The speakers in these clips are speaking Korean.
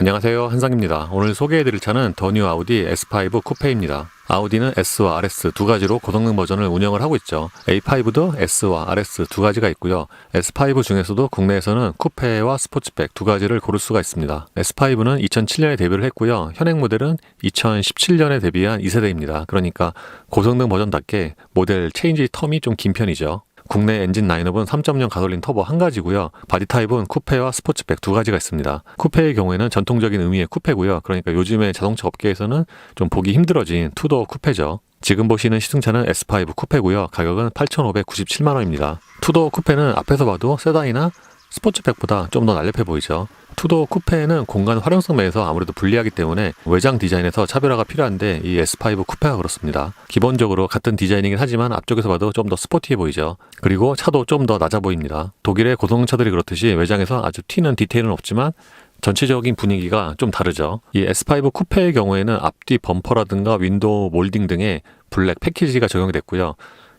안녕하세요. 한상입니다. 오늘 소개해드릴 차는 더뉴 아우디 S5 쿠페입니다. 아우디는 S와 RS 두 가지로 고성능 버전을 운영을 하고 있죠. A5도 S와 RS 두 가지가 있고요. S5 중에서도 국내에서는 쿠페와 스포츠백 두 가지를 고를 수가 있습니다. S5는 2007년에 데뷔를 했고요. 현행 모델은 2017년에 데뷔한 2세대입니다. 그러니까 고성능 버전답게 모델 체인지 텀이 좀 긴 편이죠 국내 엔진 라인업은 3.0 가솔린 터보 한 가지고요. 바디 타입은 쿠페와 스포츠백 두 가지가 있습니다. 쿠페의 경우에는 전통적인 의미의 쿠페고요. 그러니까 요즘에 자동차 업계에서는 좀 보기 힘들어진 투도어 쿠페죠. 지금 보시는 시승차는 S5 쿠페고요. 가격은 8,597만 원입니다. 투도어 쿠페는 앞에서 봐도 세단이나 스포츠백보다 좀 더 날렵해 보이죠. 투도 쿠페는 공간 활용성 면에서 아무래도 불리하기 때문에 외장 디자인에서 차별화가 필요한데 이 S5 쿠페가 그렇습니다. 기본적으로 같은 디자인이긴 하지만 앞쪽에서 봐도 좀 더 스포티해 보이죠. 그리고 차도 좀 더 낮아 보입니다. 독일의 고성차들이 그렇듯이 외장에서 아주 튀는 디테일은 없지만 전체적인 분위기가 좀 다르죠. 이 S5 쿠페의 경우에는 앞뒤 범퍼라든가 윈도우 몰딩 등의 블랙 패키지가 적용이 됐고요.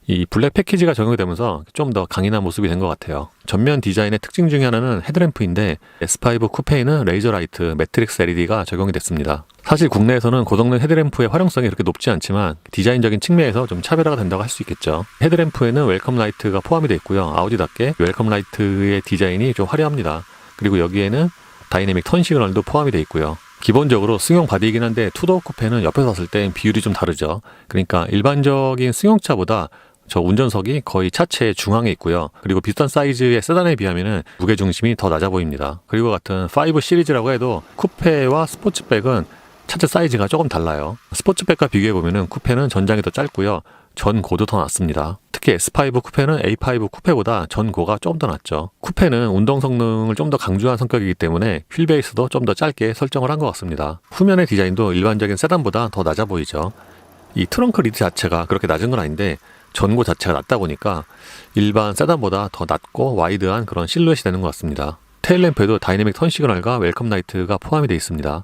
이 블랙 패키지가 적용이 되면서 좀 더 강인한 모습이 된 것 같아요. 전면 디자인의 특징 중에 하나는 헤드램프인데 S5 쿠페에는 레이저 라이트 매트릭스 LED가 적용이 됐습니다. 사실 국내에서는 고성능 헤드램프의 활용성이 그렇게 높지 않지만 디자인적인 측면에서 좀 차별화가 된다고 할 수 있겠죠. 헤드램프에는 웰컴 라이트가 포함이 되어 있고요. 아우디답게 웰컴 라이트의 디자인이 좀 화려합니다. 그리고 여기에는 다이내믹 턴 시그널도 포함이 되어 있고요. 기본적으로 승용 바디이긴 한데 투도어 쿠페는 옆에서 봤을 땐 비율이 좀 다르죠. 그러니까 일반적인 승용차보다 저 운전석이 거의 차체 중앙에 있고요. 그리고 비슷한 사이즈의 세단에 비하면은 무게 중심이 더 낮아 보입니다. 그리고 같은 5 시리즈라고 해도 쿠페와 스포츠백은 차체 사이즈가 조금 달라요. 스포츠백과 비교해 보면은 쿠페는 전장이 더 짧고요. 전고도 더 낮습니다. 특히 S5 쿠페는 A5 쿠페보다 전고가 좀 더 낮죠. 쿠페는 운동 성능을 좀 더 강조한 성격이기 때문에 휠 베이스도 좀 더 짧게 설정을 한 것 같습니다. 후면의 디자인도 일반적인 세단보다 더 낮아 보이죠. 이 트렁크 리드 자체가 그렇게 낮은 건 아닌데 전고 자체가 낮다 보니까 일반 세단보다 더 낮고 와이드한 그런 실루엣이 되는 것 같습니다. 테일램프에도 다이내믹 턴 시그널과 웰컴 라이트가 포함이 되어 있습니다.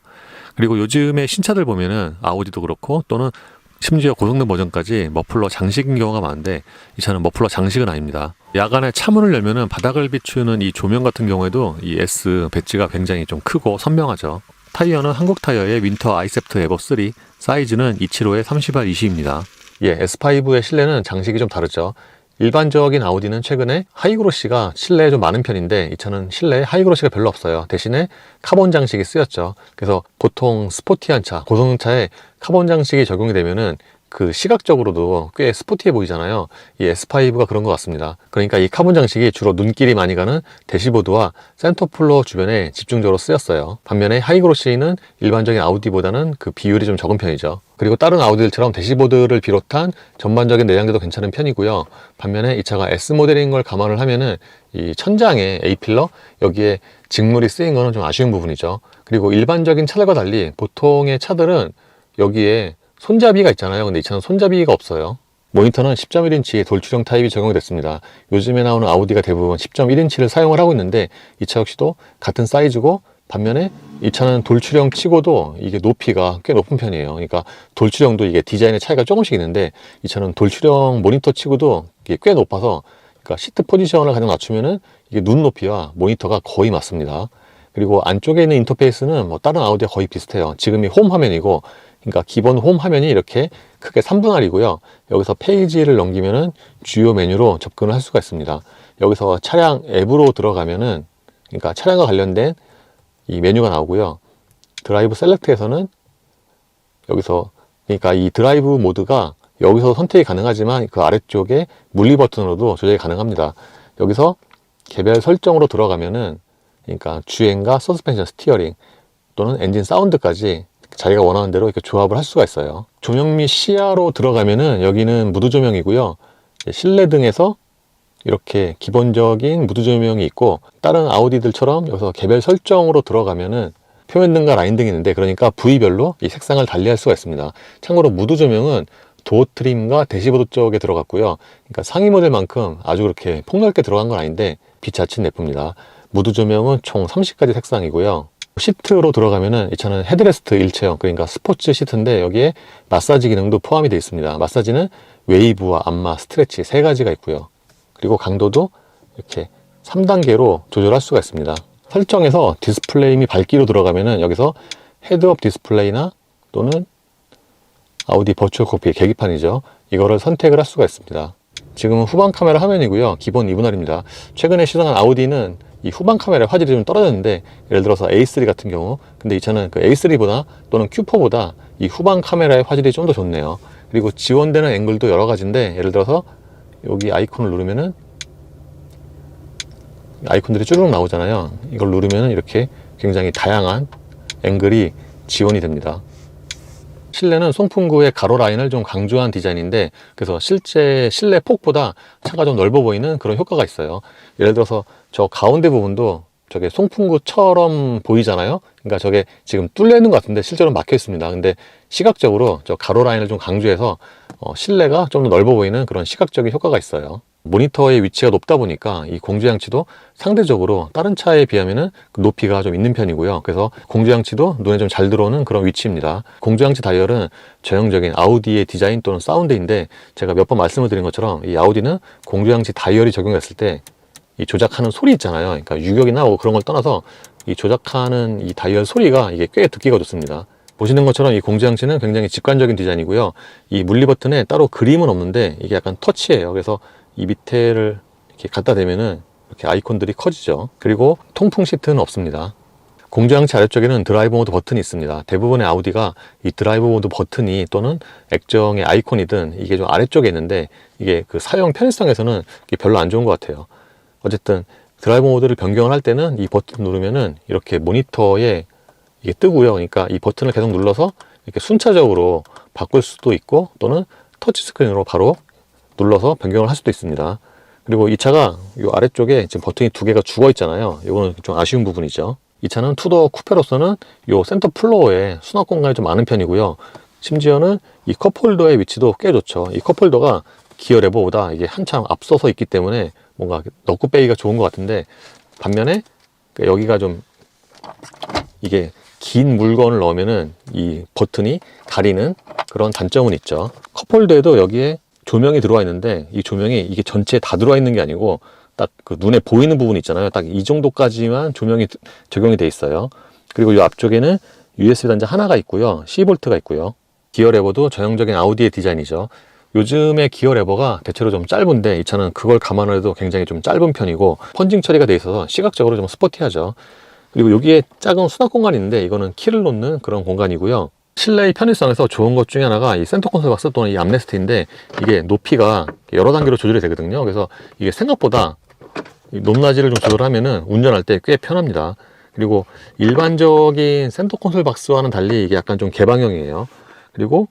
그리고 요즘에 신차들 보면은 아우디도 그렇고 또는 심지어 고성능 버전까지 머플러 장식인 경우가 많은데 이 차는 머플러 장식은 아닙니다. 야간에 차문을 열면은 바닥을 비추는 이 조명 같은 경우에도 이 S 배지가 굉장히 좀 크고 선명하죠. 타이어는 한국 타이어의 윈터 아이셉트 에버 3 사이즈는 275에 30알 20입니다. 예, S5의 실내는 장식이 좀 다르죠. 일반적인 아우디는 최근에 하이그로시가 실내에 좀 많은 편인데 이 차는 실내에 하이그로시가 별로 없어요. 대신에 카본 장식이 쓰였죠. 그래서 보통 스포티한 차, 고성능차에 카본 장식이 적용이 되면은 그 시각적으로도 꽤 스포티해 보이잖아요. 이 S5가 그런 것 같습니다. 그러니까 이 카본 장식이 주로 눈길이 많이 가는 대시보드와 센터플로 주변에 집중적으로 쓰였어요. 반면에 하이그로시는 일반적인 아우디보다는 그 비율이 좀 적은 편이죠. 그리고 다른 아우디들처럼 대시보드를 비롯한 전반적인 내장재도 괜찮은 편이고요. 반면에 이 차가 S 모델인 걸 감안을 하면은 이 천장에 A 필러 여기에 직물이 쓰인 거는 좀 아쉬운 부분이죠. 그리고 일반적인 차들과 달리 보통의 차들은 여기에 손잡이가 있잖아요. 근데 이 차는 손잡이가 없어요. 모니터는 10.1인치 돌출형 타입이 적용이 됐습니다. 요즘에 나오는 아우디가 대부분 10.1인치를 사용을 하고 있는데 이 차 역시도 같은 사이즈고 반면에 이 차는 돌출형 치고도 이게 높이가 꽤 높은 편이에요. 그러니까 돌출형도 이게 디자인의 차이가 조금씩 있는데 이 차는 돌출형 모니터 치고도 이게 꽤 높아서 그러니까 시트 포지션을 가장 낮추면은 이게 눈 높이와 모니터가 거의 맞습니다. 그리고 안쪽에 있는 인터페이스는 뭐 다른 아우디와 거의 비슷해요. 지금이 홈 화면이고 그러니까 기본 홈 화면이 이렇게 크게 3분할이고요. 여기서 페이지를 넘기면은 주요 메뉴로 접근을 할 수가 있습니다. 여기서 차량 앱으로 들어가면은 그러니까 차량과 관련된 이 메뉴가 나오고요. 드라이브 셀렉트에서는 여기서 그러니까 이 드라이브 모드가 여기서 선택이 가능하지만 그 아래쪽에 물리 버튼으로도 조절이 가능합니다. 여기서 개별 설정으로 들어가면은 그러니까 주행과 서스펜션 스티어링 또는 엔진 사운드까지 자기가 원하는 대로 이렇게 조합을 할 수가 있어요. 조명 및 시야로 들어가면은 여기는 무드 조명이고요. 실내 등에서 이렇게 기본적인 무드 조명이 있고 다른 아우디들처럼 여기서 개별 설정으로 들어가면은 표면 등과 라인 등이 있는데 그러니까 부위별로 이 색상을 달리할 수가 있습니다. 참고로 무드 조명은 도어 트림과 대시보드 쪽에 들어갔고요. 그러니까 상위 모델만큼 아주 그렇게 폭넓게 들어간 건 아닌데 빛 자체는 예쁩니다. 무드 조명은 총 30가지 색상이고요. 시트로 들어가면은 이 차는 헤드레스트 일체형 그러니까 스포츠 시트인데 여기에 마사지 기능도 포함이 되어 있습니다. 마사지는 웨이브와 안마, 스트레치 세 가지가 있고요. 그리고 강도도 이렇게 3단계로 조절할 수가 있습니다. 설정에서 디스플레이 및 밝기로 들어가면은 여기서 헤드업 디스플레이나 또는 아우디 버추얼 코피 계기판이죠. 이거를 선택을 할 수가 있습니다. 지금은 후방 카메라 화면이고요. 기본 2분할입니다. 최근에 시승한 아우디는 이 후방 카메라 화질이 좀 떨어졌는데 예를 들어서 A3 같은 경우 근데 이 차는 그 A3보다 또는 Q4보다 이 후방 카메라의 화질이 좀 더 좋네요. 그리고 지원되는 앵글도 여러 가지인데 예를 들어서 여기 아이콘을 누르면은 아이콘들이 쭈르륵 나오잖아요. 이걸 누르면 이렇게 굉장히 다양한 앵글이 지원이 됩니다. 실내는 송풍구의 가로 라인을 좀 강조한 디자인인데 그래서 실제 실내 폭보다 차가 좀 넓어 보이는 그런 효과가 있어요. 예를 들어서 저 가운데 부분도 저게 송풍구처럼 보이잖아요. 그러니까 저게 지금 뚫려 있는 것 같은데 실제로 막혀 있습니다. 근데 시각적으로 저 가로 라인을 좀 강조해서 어, 실내가 좀더 넓어 보이는 그런 시각적인 효과가 있어요. 모니터의 위치가 높다 보니까 이 공조장치도 상대적으로 다른 차에 비하면은 그 높이가 좀 있는 편이고요. 그래서 공조장치도 눈에 좀 잘 들어오는 그런 위치입니다. 공조장치 다이얼은 전형적인 아우디의 디자인 또는 사운드인데 제가 몇 번 말씀을 드린 것처럼 이 아우디는 공조장치 다이얼이 적용됐을 때 이 조작하는 소리 있잖아요. 그러니까 유격이나 뭐 그런 걸 떠나서 이 조작하는 이 다이얼 소리가 이게 꽤 듣기가 좋습니다. 보시는 것처럼 이 공조장치는 굉장히 직관적인 디자인이고요. 이 물리 버튼에 따로 그림은 없는데 이게 약간 터치예요. 그래서 이 밑에를 이렇게 갖다 대면은 이렇게 아이콘들이 커지죠. 그리고 통풍 시트는 없습니다. 공조장치 아래쪽에는 드라이브 모드 버튼이 있습니다. 대부분의 아우디가 이 드라이브 모드 버튼이 또는 액정의 아이콘이든 이게 좀 아래쪽에 있는데 이게 그 사용 편의성에서는 별로 안 좋은 것 같아요. 어쨌든 드라이브 모드를 변경을 할 때는 이 버튼 누르면은 이렇게 모니터에 이게 뜨고요. 그러니까 이 버튼을 계속 눌러서 이렇게 순차적으로 바꿀 수도 있고 또는 터치 스크린으로 바로 눌러서 변경을 할 수도 있습니다. 그리고 이 차가 이 아래쪽에 지금 버튼이 두 개가 죽어 있잖아요. 이거는 좀 아쉬운 부분이죠. 이 차는 투더 쿠페로서는 이 센터 플로어에 수납 공간이 좀 많은 편이고요. 심지어는 이 컵홀더의 위치도 꽤 좋죠. 이 컵홀더가 기어 레버보다 이게 한참 앞서서 있기 때문에 뭔가 넣고 빼기가 좋은 것 같은데 반면에 여기가 좀 이게 긴 물건을 넣으면은 이 버튼이 가리는 그런 단점은 있죠. 컵홀더에도 여기에 조명이 들어와 있는데 이 조명이 이게 전체에 다 들어와 있는 게 아니고 딱 그 눈에 보이는 부분 있잖아요. 딱 이 정도까지만 조명이 적용이 돼 있어요. 그리고 이 앞쪽에는 USB 단자 하나가 있고요. C볼트가 있고요. 기어 레버도 전형적인 아우디의 디자인이죠. 요즘의 기어 레버가 대체로 좀 짧은데 이 차는 그걸 감안을 해도 굉장히 좀 짧은 편이고 펀징 처리가 돼 있어서 시각적으로 좀 스포티하죠. 그리고 여기에 작은 수납 공간이 있는데 이거는 키를 놓는 그런 공간이고요. 실내의 편의성에서 좋은 것 중에 하나가 이 센터 콘솔 박스 또는 이 암레스트인데 이게 높이가 여러 단계로 조절이 되거든요. 그래서 이게 생각보다 이 높낮이를 좀 조절하면은 운전할 때 꽤 편합니다. 그리고 일반적인 센터 콘솔 박스와는 달리 이게 약간 좀 개방형이에요. 그리고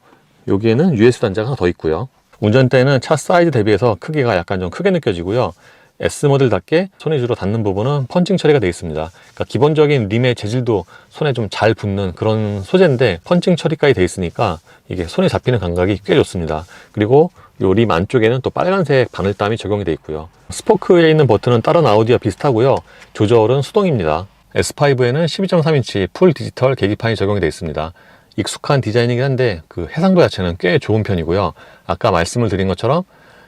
여기에는 USB 단자가 더 있고요. 운전대는 차 사이즈 대비해서 크기가 약간 좀 크게 느껴지고요. S 모델답게 손이 주로 닿는 부분은 펀칭 처리가 되어 있습니다. 그러니까 기본적인 림의 재질도 손에 좀 잘 붙는 그런 소재인데 펀칭 처리까지 되어 있으니까 이게 손에 잡히는 감각이 꽤 좋습니다. 그리고 요림 안쪽에는 또 빨간색 바늘땀이 적용이 되어 있고요. 스포크에 있는 버튼은 다른 아우디와 비슷하고요. 조절은 수동입니다. S5에는 12.3인치 풀 디지털 계기판이 적용이 되어 있습니다. 익숙한 디자인이긴 한데 그 해상도 자체는 꽤 좋은 편이고요. 아까 말씀을 드린 것처럼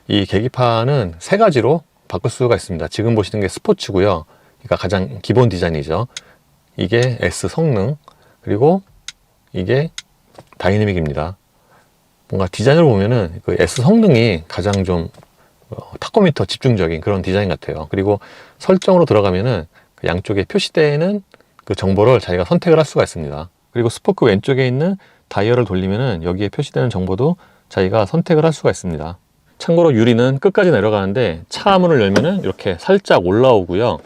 이 계기판은 세 가지로 바꿀 수가 있습니다. 지금 보시는 게 스포츠고요. 그러니까 가장 기본 디자인이죠. 이게 S 성능 그리고 이게 다이내믹입니다. 뭔가 디자인을 보면은 그 S 성능이 가장 좀 어, 타코미터 집중적인 그런 디자인 같아요. 그리고 설정으로 들어가면은 그 양쪽에 표시되는 그 정보를 자기가 선택을 할 수가 있습니다. 그리고 스포크 왼쪽에 있는 다이얼을 돌리면은 여기에 표시되는 정보도 자기가 선택을 할 수가 있습니다. 참고로 유리는 끝까지 내려가는데 차 문을 열면은 이렇게 살짝 올라오고요.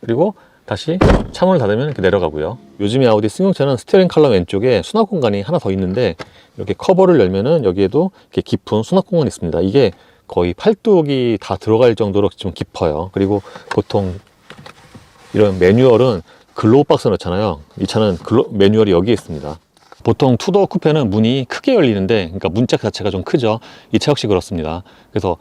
그리고 다시 차 문을 닫으면 이렇게 내려가고요. 요즘에 아우디 승용차는 스티어링 칼럼 왼쪽에 수납 공간이 하나 더 있는데 이렇게 커버를 열면은 여기에도 이렇게 깊은 수납 공간이 있습니다. 이게 거의 팔뚝이 다 들어갈 정도로 좀 깊어요. 그리고 보통 이런 매뉴얼은 글로우 박스 넣잖아요. 이 차는 글로, 매뉴얼이 여기에 있습니다. 보통 투도어 쿠페는 문이 크게 열리는데, 그러니까 문짝 자체가 좀 크죠. 이 차 역시 그렇습니다. 그래서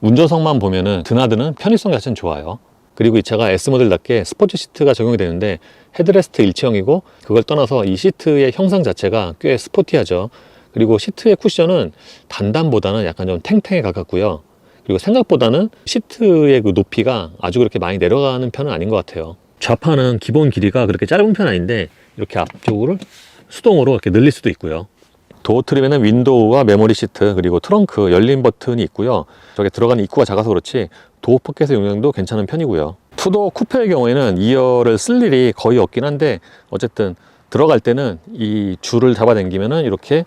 운전석만 보면은 드나드는 편의성 자체는 좋아요. 그리고 이 차가 S 모델답게 스포츠 시트가 적용이 되는데 헤드레스트 일체형이고 그걸 떠나서 이 시트의 형상 자체가 꽤 스포티하죠. 그리고 시트의 쿠션은 단단보다는 약간 좀 탱탱에 가깝고요. 그리고 생각보다는 시트의 그 높이가 아주 그렇게 많이 내려가는 편은 아닌 것 같아요. 좌판은 기본 길이가 그렇게 짧은 편 아닌데 이렇게 앞쪽으로 수동으로 이렇게 늘릴 수도 있고요. 도어 트림에는 윈도우와 메모리 시트 그리고 트렁크 열림 버튼이 있고요. 저게 들어가는 입구가 작아서 그렇지 도어 포켓의 용량도 괜찮은 편이고요. 투도어 쿠페의 경우에는 2열을 쓸 일이 거의 없긴 한데 어쨌든 들어갈 때는 이 줄을 잡아당기면은 이렇게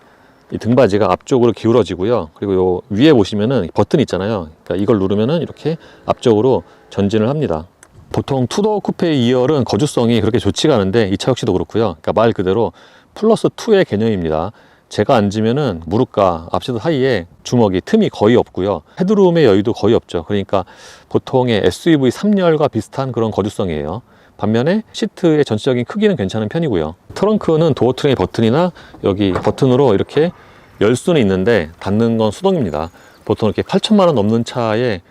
이 등받이가 앞쪽으로 기울어지고요. 그리고 요 위에 보시면은 버튼 있잖아요. 그러니까 이걸 누르면은 이렇게 앞쪽으로 전진을 합니다. 보통 투도어 쿠페 2열은 거주성이 그렇게 좋지가 않은데 이 차 역시도 그렇고요. 그러니까 말 그대로 플러스 2의 개념입니다. 제가 앉으면은 무릎과 앞시트 사이에 주먹이 틈이 거의 없고요. 헤드룸의 여유도 거의 없죠. 그러니까 보통의 SUV 3열과 비슷한 그런 거주성이에요. 반면에 시트의 전체적인 크기는 괜찮은 편이고요. 트렁크는 도어 트림의 버튼이나 여기 버튼으로 이렇게 열 수는 있는데 닫는 건 수동입니다. 보통 이렇게 8천만 원 넘는 차에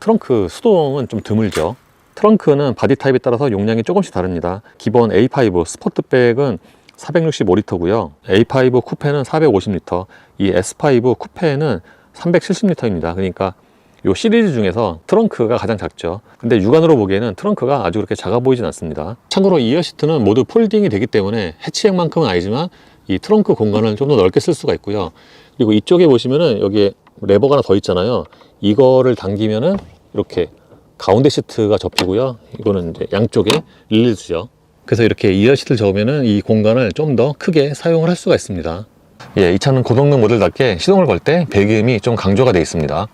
트렁크 수동은 좀 드물죠. 트렁크는 바디 타입에 따라서 용량이 조금씩 다릅니다. 기본 A5 스포트백은 465리터고요. A5 쿠페는 450리터, 이 S5 쿠페는 370리터입니다. 그러니까 이 시리즈 중에서 트렁크가 가장 작죠. 근데 육안으로 보기에는 트렁크가 아주 그렇게 작아 보이진 않습니다. 참고로 이어 시트는 모두 폴딩이 되기 때문에 해치액만큼은 아니지만 이 트렁크 공간을 좀 더 넓게 쓸 수가 있고요. 그리고 이쪽에 보시면은 여기에 레버가 하나 더 있잖아요. 이거를 당기면은 이렇게 가운데 시트가 접히고요. 이거는 이제 양쪽에 릴리즈죠. 그래서 이렇게 이어 시트를 접으면은 이 공간을 좀 더 크게 사용을 할 수가 있습니다. 예, 이 차는 고성능 모델답게 시동을 걸 때 배기음이 좀 강조가 되어 있습니다.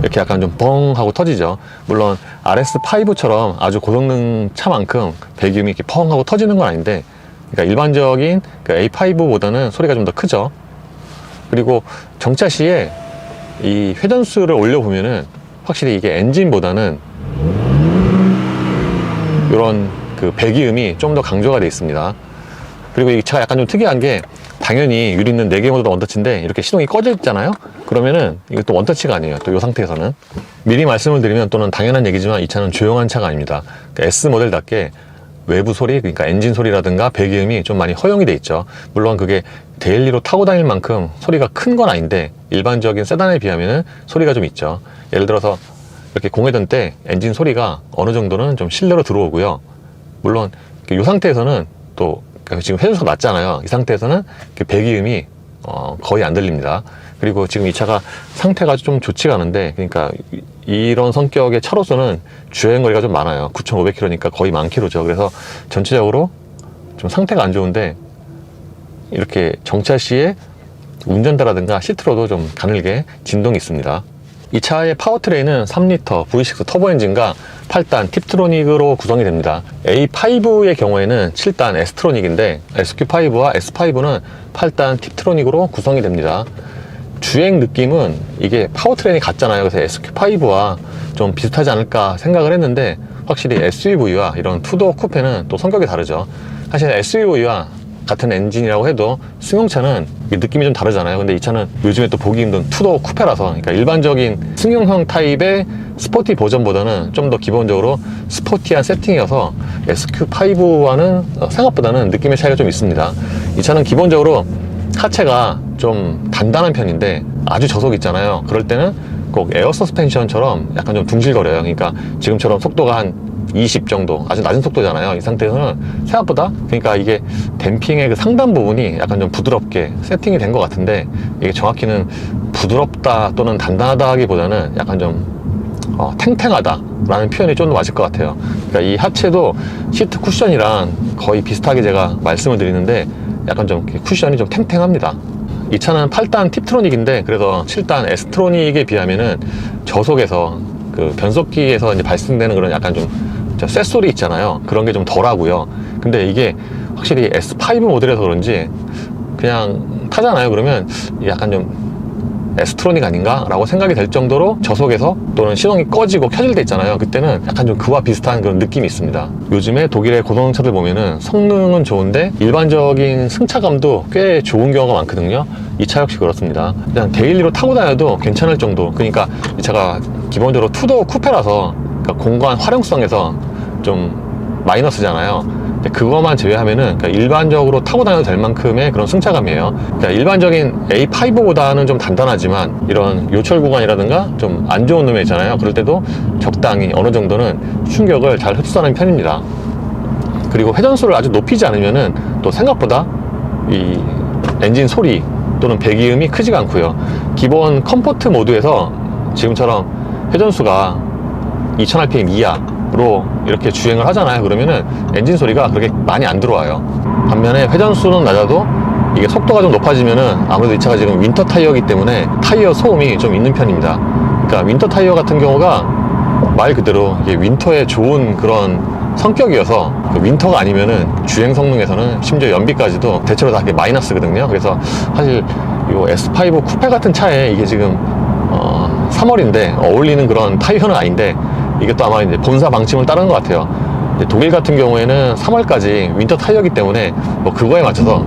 이렇게 약간 좀 뻥 하고 터지죠. 물론 RS5처럼 아주 고성능 차만큼 배기음이 이렇게 펑 하고 터지는 건 아닌데, 그러니까 일반적인 그 A5보다는 소리가 좀 더 크죠. 그리고 정차 시에 이 회전수를 올려보면은 확실히 이게 엔진보다는 이런 그 배기음이 좀 더 강조가 되어 있습니다. 그리고 이 차가 약간 좀 특이한 게 당연히 유리는 4개 모두 원터치인데 이렇게 시동이 꺼져 있잖아요? 그러면은 이것도 원터치가 아니에요 또 이 상태에서는. 미리 말씀을 드리면 또는 당연한 얘기지만 이 차는 조용한 차가 아닙니다. 그러니까 S 모델답게 외부 소리 그러니까 엔진 소리라든가 배기음이 좀 많이 허용이 돼 있죠. 물론 그게 데일리로 타고 다닐 만큼 소리가 큰 건 아닌데 일반적인 세단에 비하면은 소리가 좀 있죠. 예를 들어서 이렇게 공회전 때 엔진 소리가 어느 정도는 좀 실내로 들어오고요 물론 이 상태에서는 또 그러니까 지금 회전수가 낮잖아요. 이 상태에서는 그 배기음이 어, 거의 안 들립니다. 그리고 지금 이 차가 상태가 좀 좋지가 않은데, 그러니까 이- 이런 성격의 차로서는 주행 거리가 좀 많아요. 9,500km니까 거의 만 킬로죠. 그래서 전체적으로 좀 상태가 안 좋은데 이렇게 정차 시에 운전대라든가 시트로도 좀 가늘게 진동이 있습니다. 이 차의 파워트레인은 3리터 V6 터보 엔진과 8단 팁트로닉으로 구성이 됩니다. A5의 경우에는 7단 S트로닉인데 SQ5와 S5는 8단 팁트로닉으로 구성이 됩니다. 주행 느낌은 이게 파워트레인이 같잖아요. 그래서 SQ5와 좀 비슷하지 않을까 생각을 했는데 확실히 SUV와 이런 투도어 쿠페는 또 성격이 다르죠. 사실 SUV와 같은 엔진이라고 해도 승용차는 이 느낌이 좀 다르잖아요. 근데 이 차는 요즘에 또 보기 힘든 투도어 쿠페라서 그러니까 일반적인 승용형 타입의 스포티 버전보다는 좀 더 기본적으로 스포티한 세팅이어서 SQ5와는 생각보다는 느낌의 차이가 좀 있습니다. 이 차는 기본적으로 하체가 좀 단단한 편인데 아주 저속 있잖아요. 그럴 때는 꼭 에어 서스펜션처럼 약간 좀 둥실거려요. 그러니까 지금처럼 속도가 한 20 정도 아주 낮은 속도잖아요. 이 상태에서는 생각보다 그러니까 이게 댐핑의 그 상단 부분이 약간 좀 부드럽게 세팅이 된 것 같은데 이게 정확히는 부드럽다 또는 단단하다기보다는 약간 좀 어, 탱탱하다라는 표현이 좀 더 맞을 것 같아요. 그러니까 이 하체도 시트 쿠션이랑 거의 비슷하게 제가 말씀을 드리는데 약간 좀 쿠션이 좀 탱탱합니다. 이 차는 8단 팁트로닉인데 그래서 7단 에스트로닉에 비하면은 저속에서 그 변속기에서 이제 발생되는 그런 약간 좀 쇳소리 있잖아요. 그런 게 좀 덜하고요. 근데 이게 확실히 S5 모델에서 그런지 그냥 타잖아요. 그러면 약간 좀 에스트로닉 아닌가? 라고 생각이 될 정도로 저속에서 또는 시동이 꺼지고 켜질 때 있잖아요. 그때는 약간 좀 그와 비슷한 그런 느낌이 있습니다. 요즘에 독일의 고성차들 보면은 성능은 좋은데 일반적인 승차감도 꽤 좋은 경우가 많거든요. 이 차 역시 그렇습니다. 그냥 데일리로 타고 다녀도 괜찮을 정도. 그러니까 이 차가 기본적으로 투도어 쿠페라서 그러니까 공간 활용성에서 좀 마이너스잖아요. 그거만 제외하면은 그러니까 일반적으로 타고 다녀도 될 만큼의 그런 승차감이에요. 그러니까 일반적인 A5보다는 좀 단단하지만 이런 요철 구간이라든가 좀 안 좋은 놈에 있잖아요. 그럴 때도 적당히 어느 정도는 충격을 잘 흡수하는 편입니다. 그리고 회전수를 아주 높이지 않으면은 또 생각보다 이 엔진 소리 또는 배기음이 크지가 않고요. 기본 컴포트 모드에서 지금처럼 회전수가 2000rpm 이하로 이렇게 주행을 하잖아요. 그러면은 엔진 소리가 그렇게 많이 안 들어와요. 반면에 회전수는 낮아도 이게 속도가 좀 높아지면은 아무래도 이 차가 지금 윈터 타이어이기 때문에 타이어 소음이 좀 있는 편입니다. 그러니까 윈터 타이어 같은 경우가 말 그대로 이게 윈터에 좋은 그런 성격이어서 그 윈터가 아니면은 주행 성능에서는 심지어 연비까지도 대체로 다 이렇게 마이너스거든요. 그래서 사실 이 S5 쿠페 같은 차에 이게 지금 어, 3월인데 어울리는 그런 타이어는 아닌데 이게 또 아마 이제 본사 방침을 따르는 것 같아요. 독일 같은 경우에는 3월까지 윈터 타이어이기 때문에 뭐 그거에 맞춰서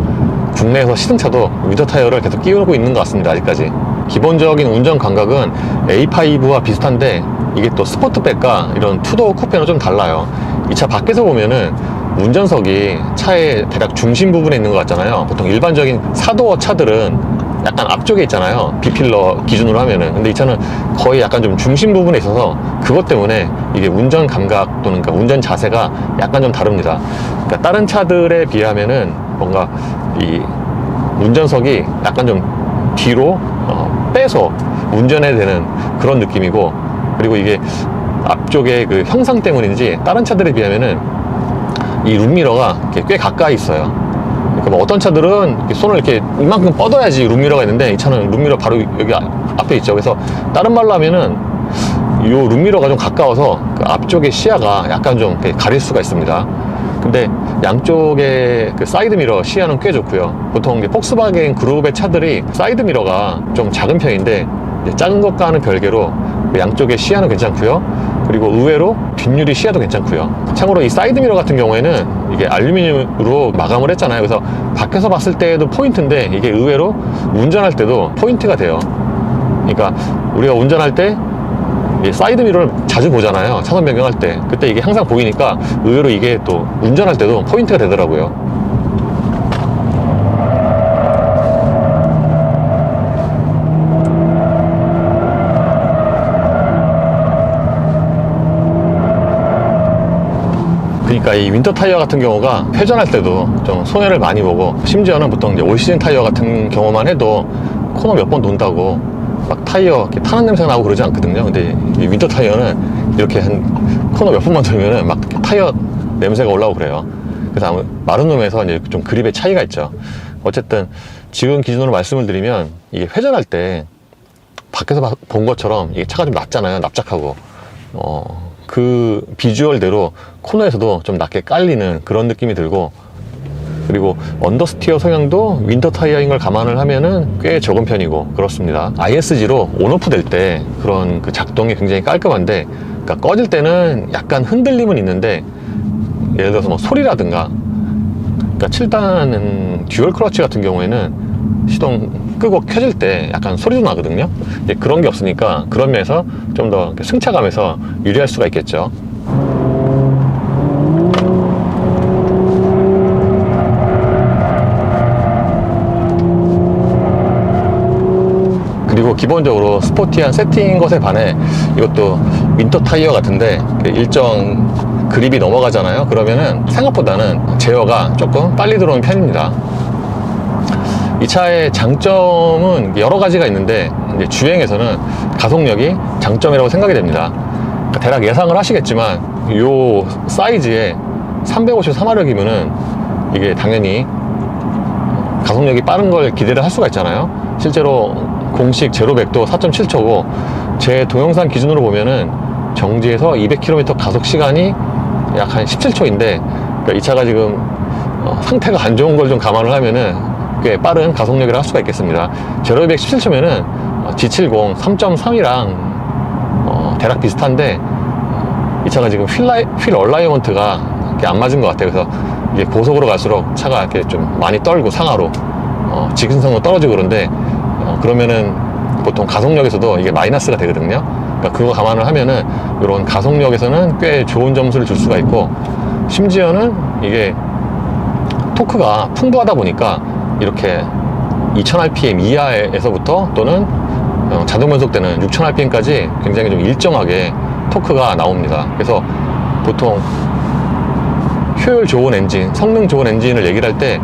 국내에서 시승차도 윈터 타이어를 계속 끼우고 있는 것 같습니다. 아직까지. 기본적인 운전 감각은 A5와 비슷한데 이게 또 스포트백과 이런 투도어 쿠페는 좀 달라요. 이 차 밖에서 보면은 운전석이 차의 대략 중심 부분에 있는 것 같잖아요. 보통 일반적인 사도어 차들은 약간 앞쪽에 있잖아요. 비필러 기준으로 하면은. 근데 이 차는 거의 약간 좀 중심 부분에 있어서 그것 때문에 이게 운전 감각 또는 그러니까 운전 자세가 약간 좀 다릅니다. 그러니까 다른 차들에 비하면은 뭔가 이 운전석이 약간 좀 뒤로 어, 빼서 운전해야 되는 그런 느낌이고 그리고 이게 앞쪽에 그 형상 때문인지 다른 차들에 비하면은 이 룸미러가 꽤 가까이 있어요. 뭐 어떤 차들은 이렇게 손을 이렇게 이만큼 뻗어야지 룸미러가 있는데 이 차는 룸미러 바로 여기 아- 앞에 있죠. 그래서 다른 말로 하면은 이 룸미러가 좀 가까워서 그 앞쪽의 시야가 약간 좀 가릴 수가 있습니다. 근데 양쪽의 그 사이드 미러 시야는 꽤 좋고요. 보통 이제 폭스바겐 그룹의 차들이 사이드 미러가 좀 작은 편인데 작은 것과는 별개로 그 양쪽의 시야는 괜찮고요. 그리고 의외로 뒷유리 시야도 괜찮고요. 참고로 이 사이드 미러 같은 경우에는 이게 알루미늄으로 마감을 했잖아요. 그래서 밖에서 봤을 때도 포인트인데 이게 의외로 운전할 때도 포인트가 돼요. 그러니까 우리가 운전할 때이 사이드 미러를 자주 보잖아요. 차선 변경할 때. 그때 이게 항상 보이니까 의외로 이게 또 운전할 때도 포인트가 되더라고요. 그러니까 이 윈터 타이어 같은 경우가 회전할 때도 좀 손해를 많이 보고 심지어는 보통 이제 올 시즌 타이어 같은 경우만 해도 코너 몇 번 돈다고 막 타이어 타는 냄새 나고 그러지 않거든요. 근데 이 윈터 타이어는 이렇게 한 코너 몇 번만 돌면은 막 타이어 냄새가 올라오고 그래요. 그래서 아무 마른 놈에서 이제 좀 그립의 차이가 있죠. 어쨌든 지금 기준으로 말씀을 드리면 이게 회전할 때 밖에서 봐- 본 것처럼 이게 차가 좀 낮잖아요. 납작하고. 어, 그 비주얼대로 코너에서도 좀 낮게 깔리는 그런 느낌이 들고 그리고 언더스티어 성향도 윈터 타이어인 걸 감안을 하면은 꽤 적은 편이고 그렇습니다. ISG로 온오프 될 때 그런 그 작동이 굉장히 깔끔한데 그러니까 꺼질 때는 약간 흔들림은 있는데 예를 들어서 뭐 소리라든가 그러니까 7단은 듀얼 클러치 같은 경우에는 시동 끄고 켜질 때 약간 소리도 나거든요. 그런 게 없으니까 그런 면에서 좀 더 승차감에서 유리할 수가 있겠죠. 그리고 기본적으로 스포티한 세팅인 것에 반해 이것도 윈터 타이어 같은데 그 일정 그립이 넘어가잖아요. 그러면은 생각보다는 제어가 조금 빨리 들어오는 편입니다. 이 차의 장점은 여러 가지가 있는데 주행에서는 가속력이 장점이라고 생각이 됩니다. 그러니까 대략 예상을 하시겠지만 이 사이즈에 353마력이면은 이게 당연히 가속력이 빠른 걸 기대를 할 수가 있잖아요. 실제로 공식 제로 백도 4.7초고 제 동영상 기준으로 보면은 정지에서 200km 가속 시간이 약 한 17초인데 이 차가 지금 어, 상태가 안 좋은 걸 좀 감안을 하면은 꽤 빠른 가속력이라 할 수가 있겠습니다. 제로 200 17초면은 G70 3.3이랑 어, 대략 비슷한데 이 차가 지금 휠, 라이, 휠 얼라이먼트가 안 맞은 것 같아요. 그래서 이게 고속으로 갈수록 차가 이렇게 좀 많이 떨고 상하로 어, 직진성도 떨어지고 그런데 어, 그러면은 보통 가속력에서도 이게 마이너스가 되거든요. 그러니까 그거 감안을 하면은 이런 가속력에서는 꽤 좋은 점수를 줄 수가 있고 심지어는 이게 토크가 풍부하다 보니까 이렇게 2000rpm 이하에서부터 또는 어, 자동 변속되는 6000rpm까지 굉장히 좀 일정하게 토크가 나옵니다. 그래서 보통 효율 좋은 엔진, 성능 좋은 엔진을 얘기를 할 때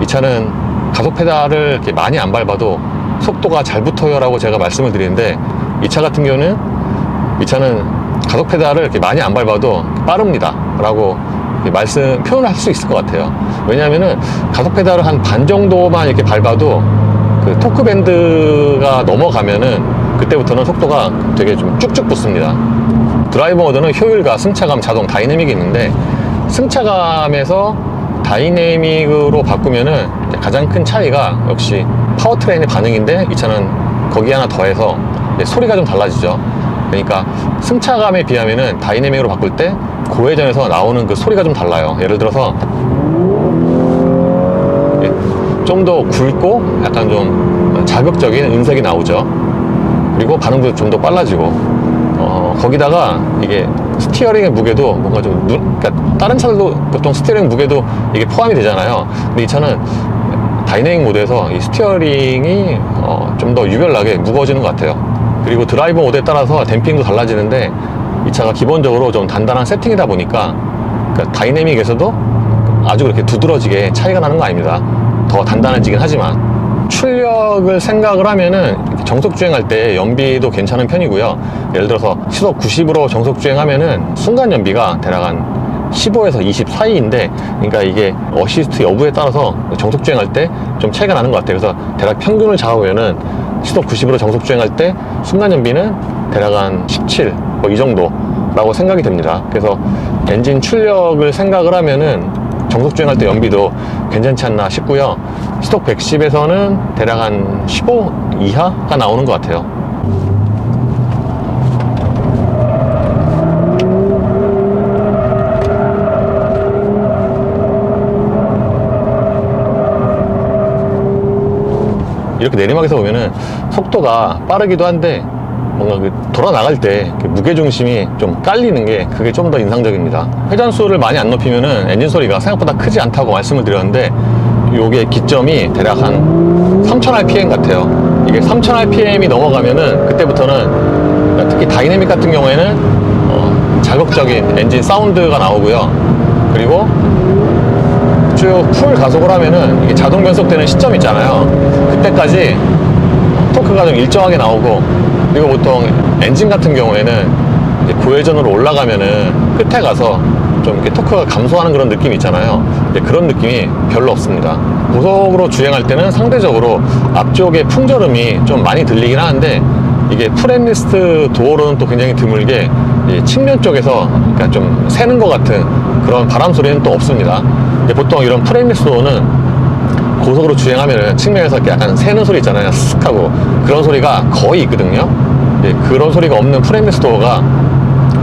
이 차는 가속 페달을 이렇게 많이 안 밟아도 속도가 잘 붙어요 라고 제가 말씀을 드리는데 이 차 같은 경우는 이 차는 가속 페달을 이렇게 많이 안 밟아도 빠릅니다. 라고 말씀, 표현을 할 수 있을 것 같아요. 왜냐하면은 가속 페달을 한 반 정도만 이렇게 밟아도 그 토크 밴드가 넘어가면은 그때부터는 속도가 되게 좀 쭉쭉 붙습니다. 드라이버 모드는 효율과 승차감, 자동, 다이내믹이 있는데 승차감에서 다이내믹으로 바꾸면은 가장 큰 차이가 역시 파워트레인의 반응인데 이 차는 거기 하나 더해서 소리가 좀 달라지죠. 그러니까 승차감에 비하면은 다이내믹으로 바꿀 때 고회전에서 나오는 그 소리가 좀 달라요. 예를 들어서 좀 더 굵고 약간 좀 자극적인 음색이 나오죠. 그리고 반응도 좀 더 빨라지고 어, 거기다가 이게 스티어링의 무게도 뭔가 좀 누, 그러니까 다른 차들도 보통 스티어링 무게도 이게 포함이 되잖아요. 근데 이 차는 다이내믹 모드에서 이 스티어링이 어, 좀 더 유별나게 무거워지는 것 같아요. 그리고 드라이버 모드에 따라서 댐핑도 달라지는데 이 차가 기본적으로 좀 단단한 세팅이다 보니까 그러니까 다이내믹에서도 아주 그렇게 두드러지게 차이가 나는 거 아닙니다. 더 단단해지긴 하지만 출력을 생각을 하면은 정속 주행할 때 연비도 괜찮은 편이고요. 예를 들어서 시속 90으로 정속 주행하면은 순간 연비가 대략 한 15에서 20 사이인데, 그러니까 이게 어시스트 여부에 따라서 정속 주행할 때 좀 차이가 나는 것 같아요. 그래서 대략 평균을 잡아보면은 시속 90으로 정속 주행할 때 순간 연비는 대략 한 17, 뭐 이 정도라고 생각이 됩니다. 그래서 엔진 출력을 생각을 하면은 정속 주행할 때 연비도 괜찮지 않나 싶고요. 시속 110에서는 대략 한 15 이하가 나오는 것 같아요. 이렇게 내리막에서 보면은 속도가 빠르기도 한데 뭔가 그 돌아 나갈 때 무게 중심이 좀 깔리는 게 그게 좀 더 인상적입니다. 회전수를 많이 안 높이면은 엔진 소리가 생각보다 크지 않다고 말씀을 드렸는데 요게 기점이 대략 한 3000rpm 같아요. 이게 3000rpm이 넘어가면은 그때부터는 특히 다이내믹 같은 경우에는 어, 자극적인 엔진 사운드가 나오고요. 그리고 쭉 풀 가속을 하면은 이게 자동 변속되는 시점 있잖아요. 그때까지 토크가 좀 일정하게 나오고 그리고 보통 엔진 같은 경우에는 이제 고회전으로 올라가면은 끝에 가서 좀 이렇게 토크가 감소하는 그런 느낌이 있잖아요. 근데 그런 느낌이 별로 없습니다. 고속으로 주행할 때는 상대적으로 앞쪽에 풍절음이 좀 많이 들리긴 하는데 이게 프레미스트 도어로는 또 굉장히 드물게 이 측면 쪽에서 그러니까 좀 새는 것 같은 그런 바람 소리는 또 없습니다. 근데 보통 이런 프레미스트 도어는 고속으로 주행하면은 측면에서 약간 새는 소리 있잖아요. 쓱 하고. 그런 소리가 거의 있거든요. 예, 그런 소리가 없는 프레임리스 도어가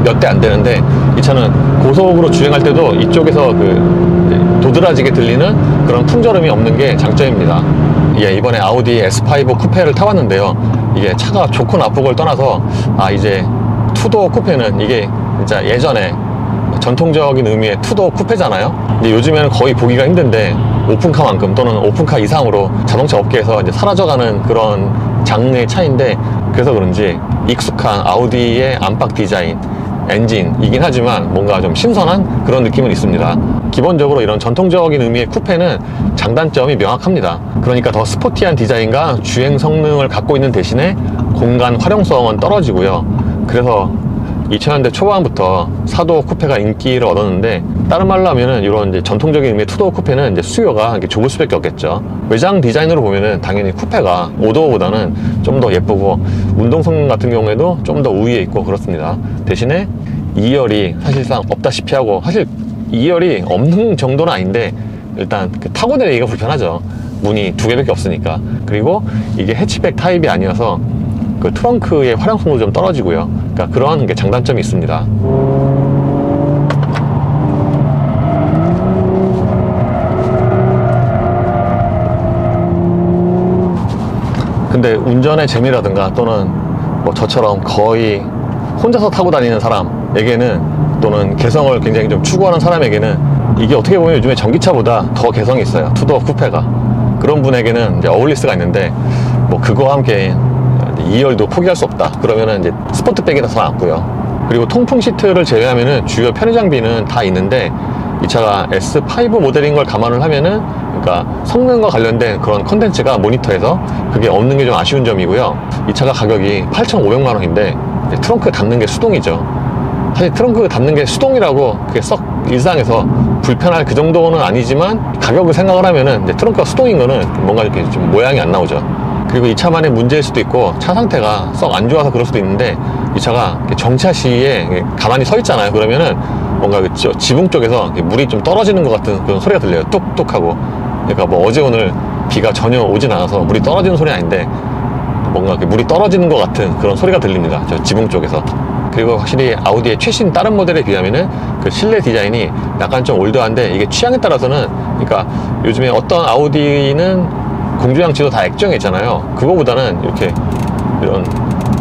몇 대 안 되는데 이 차는 고속으로 주행할 때도 이쪽에서 그 예, 도드라지게 들리는 그런 풍절음이 없는 게 장점입니다. 예, 이번에 아우디 S5 쿠페를 타봤는데요. 이게 차가 좋고 나쁘고를 떠나서 아 이제 투도 쿠페는 이게 진짜 예전에 전통적인 의미의 투도 쿠페잖아요. 근데 요즘에는 거의 보기가 힘든데 오픈카만큼 또는 오픈카 이상으로 자동차 업계에서 이제 사라져가는 그런 장르의 차인데 그래서 그런지 익숙한 아우디의 안팎 디자인, 엔진이긴 하지만 뭔가 좀 신선한 그런 느낌은 있습니다. 기본적으로 이런 전통적인 의미의 쿠페는 장단점이 명확합니다. 그러니까 더 스포티한 디자인과 주행 성능을 갖고 있는 대신에 공간 활용성은 떨어지고요. 그래서 2000년대 초반부터 사도 쿠페가 인기를 얻었는데 다른 말로 하면은 이런 이제 전통적인 의미의 투도어 쿠페는 이제 수요가 이렇게 좁을 수밖에 없겠죠. 외장 디자인으로 보면은 당연히 쿠페가 오도어보다는 좀 더 예쁘고 운동 성능 같은 경우에도 좀 더 우위에 있고 그렇습니다. 대신에 2열이 사실상 없다시피 하고 사실 2열이 없는 정도는 아닌데 일단 그 타고 내리기가 불편하죠. 문이 두 개밖에 없으니까. 그리고 이게 해치백 타입이 아니어서 그 트렁크의 활용성도 좀 떨어지고요. 그러니까 그런 게 장단점이 있습니다. 근데 운전의 재미라든가 또는 뭐 저처럼 거의 혼자서 타고 다니는 사람에게는 또는 개성을 굉장히 좀 추구하는 사람에게는 이게 어떻게 보면 요즘에 전기차보다 더 개성이 있어요. 투도어 쿠페가. 그런 분에게는 어울릴 수가 있는데 뭐 그거와 함께 2열도 포기할 수 없다. 그러면은 이제 스포트백이 더 낫고요. 그리고 통풍 시트를 제외하면은 주요 편의 장비는 다 있는데 이 차가 S5 모델인 걸 감안을 하면은 그러니까 성능과 관련된 그런 컨텐츠가 모니터에서 그게 없는 게 좀 아쉬운 점이고요. 이 차가 가격이 8,500만 원인데 트렁크 닫는 게 수동이죠. 사실 트렁크 닫는 게 수동이라고 그게 썩 일상에서 불편할 그 정도는 아니지만 가격을 생각을 하면은 트렁크가 수동인 거는 뭔가 이렇게 좀 모양이 안 나오죠. 그리고 이 차만의 문제일 수도 있고 차 상태가 썩 안 좋아서 그럴 수도 있는데 이 차가 정차 시에 가만히 서 있잖아요. 그러면은 뭔가 그 저- 지붕 쪽에서 물이 좀 떨어지는 것 같은 그런 소리가 들려요. 뚝뚝 하고. 그러니까 뭐 어제 오늘 비가 전혀 오진 않아서 물이 떨어지는 소리 아닌데 뭔가 물이 떨어지는 것 같은 그런 소리가 들립니다. 저 지붕 쪽에서. 그리고 확실히 아우디의 최신 다른 모델에 비하면은 그 실내 디자인이 약간 좀 올드한데 이게 취향에 따라서는 그러니까 요즘에 어떤 아우디는 공조장치도 다 액정에 있잖아요. 그거보다는 이렇게 이런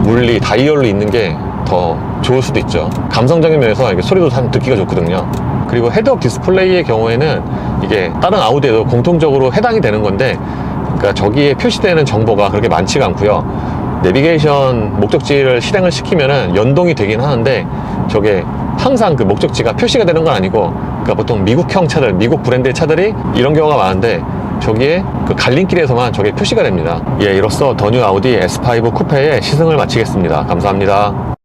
물리 다이얼로 있는 게 더 좋을 수도 있죠. 감성적인 면에서 이게 소리도 참 듣기가 좋거든요. 그리고 헤드업 디스플레이의 경우에는 이게 다른 아우디에도 공통적으로 해당이 되는 건데 그러니까 저기에 표시되는 정보가 그렇게 많지가 않고요. 내비게이션 목적지를 실행을 시키면은 연동이 되긴 하는데 저게 항상 그 목적지가 표시가 되는 건 아니고 그러니까 보통 미국형 차들, 미국 브랜드의 차들이 이런 경우가 많은데 저기에 그 갈림길에서만 저게 표시가 됩니다. 예, 이로써 더뉴 아우디 S5 쿠페의 시승을 마치겠습니다. 감사합니다.